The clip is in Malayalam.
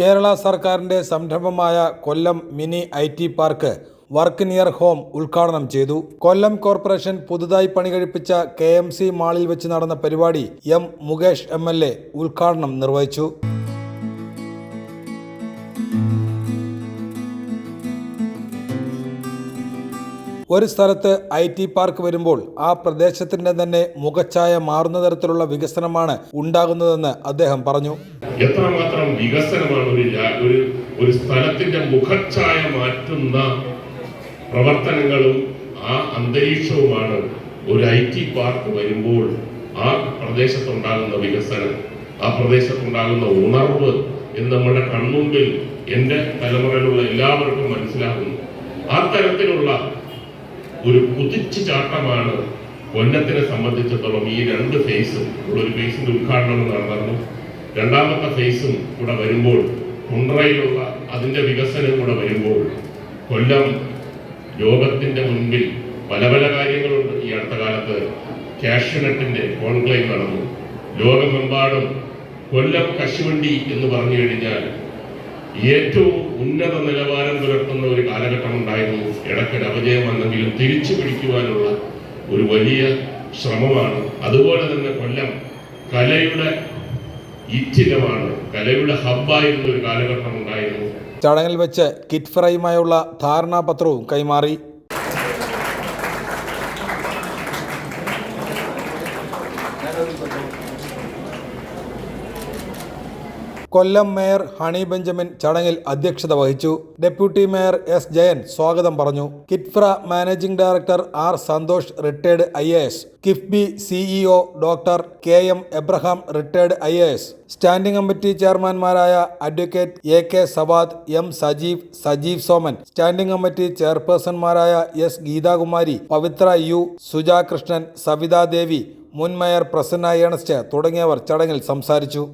കേരള സർക്കാരിന്റെ സംരംഭമായ Kollam mini I T park work near home ഉദ്ഘാടനം ചെയ്തു. കൊല്ലം കോർപ്പറേഷൻ പുതുതായി പണി കഴിപ്പിച്ച കെ എം സി മാളിൽ വെച്ച് നടന്ന പരിപാടി M Mukesh M L A ഉദ്ഘാടനം നിർവഹിച്ചു. ഒരു സ്ഥലത്ത് ഐ ടി പാർക്ക് വരുമ്പോൾ ആ പ്രദേശത്തിന്റെ തന്നെ മുഖച്ഛായ മാറുന്ന തരത്തിലുള്ള വികസനമാണ് ഉണ്ടാകുന്നതെന്ന് അദ്ദേഹം പറഞ്ഞു. എത്രമാത്രം വികസനമാണ് ഒരു ഒരു സ്ഥലത്തിന്റെ മുഖച്ഛായ മാറ്റുന്ന പ്രവർത്തനങ്ങളും ആ അന്തരീക്ഷവുമാണ് ഒരു ഐ ടി പാർക്ക് വരുമ്പോൾ ആ പ്രദേശത്തുണ്ടാകുന്ന വികസനം ആ പ്രദേശത്തുണ്ടാകുന്ന ഉണർവ് എന്ന് നമ്മുടെ കൺമുമ്പിൽ എന്റെ തലമുറയിലുള്ള എല്ലാവർക്കും മനസ്സിലാകുന്നു. ആ തരത്തിലുള്ള ഒരു കുതിച്ചു ചാട്ടമാണ് കൊല്ലത്തിനെ സംബന്ധിച്ചിടത്തോളം ഈ രണ്ട് ഫേസും. ഒരു ഫേസിന്റെ ഉദ്ഘാടനം നടന്നു രണ്ടാമത്തെ ഫേസും കൂടെ വരുമ്പോൾ കുണ്ട്രയിലുള്ള അതിന്റെ വികസനം കൂടെ വരുമ്പോൾ കൊല്ലം ലോകത്തിന്റെ മുൻപിൽ പല പല കാര്യങ്ങളുണ്ട്. ഈ അടുത്ത കാലത്ത് കാഷ്യനട്ടിന്റെ കോൺക്ലേവ് നടന്നു. ലോകമെമ്പാടും കൊല്ലം കശുവണ്ടി എന്ന് പറഞ്ഞു കഴിഞ്ഞാൽ ഏറ്റവും ഉന്നത നിലവാരം പുലർത്തുന്ന ഒരു കാലഘട്ടം ഉണ്ടായിരുന്നു ഇടയ്ക്ക് അപജയം വന്നെങ്കിലും തിരിച്ചു പിടിക്കുവാനുള്ള ഒരു വലിയ ശ്രമമാണ്. അതുപോലെ തന്നെ കൊല്ലം കലയുടെ ഇച്ഛിതമാണ് കലയുടെ ഹബ്ബായിരുന്ന ഒരു കാലഘട്ടം ഉണ്ടായിരുന്നു ചടങ്ങിൽ വെച്ച് കിറ്റ് ഫ്രൈയുമായുള്ള ധാരണാപത്രവും കൈമാറി. കൊല്ലം മേയർ ഹണി ബെഞ്ചമിൻ ചടങ്ങിൽ അധ്യക്ഷത വഹിച്ചു. ഡെപ്യൂട്ടി മേയർ എസ് ജയൻ സ്വാഗതം പറഞ്ഞു. KITFRA managing director R Santhosh retired I A S. KIIFB CEO doctor K M Abraham retired I A S. Standing committee ചെയർമാൻമാരായ advocate A K Savad M Sajeev Sajeev Soman. Standing committee ചെയർപേഴ്സൺമാരായ S Geethakumari Pavithra U Sujakrishnan Savithadevi Savitha Devi മുൻ മേയർ പ്രസന്ന ഏണസ്റ്റ് തുടങ്ങിയവർ ചടങ്ങിൽ സംസാരിച്ചു.